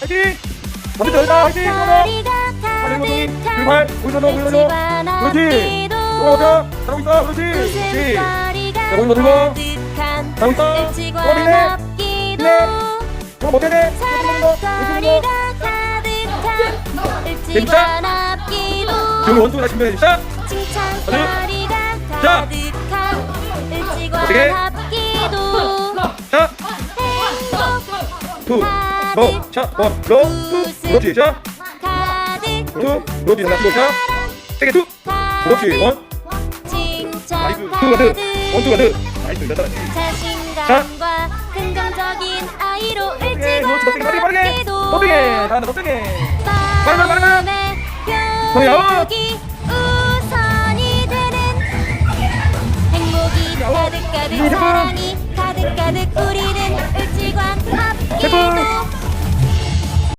화이팅! 먼저 들어가 화이팅! 가득한 오른손, 왼손, 오른손, 일지관 그렇지! 들어가! 잘하고 있어! 그렇지! 그렇지! 웃음거리가 자, 오른손 들고. 잘하고 있어! 어, 밀네! 그럼 못해야 돼! 사랑거리가 가득한 앞뒤도 지금 원투 다시 준비해 주시다! 칭찬거리가 자. 가득한 어떻게? 일지관 앞뒤도 자! 행복 투! 너! 자! 원! 너! 투! 그렇지! 자! 투! 그렇지! 하나 또 자! 세개 투! 그렇지! 원! 나이스! 투 가드! 원 투 가득 가드! 나이스! 됐다! 자신감과 긍정적인 아이로 세게! 빠르게! 빠르게! 세게! 잘한다! 더 세게! 빠르게! 빠르게! 아웃! 교육이 우선이 되는 행복이 가득가득 제품! 사랑이 가득가득! 앞뒤도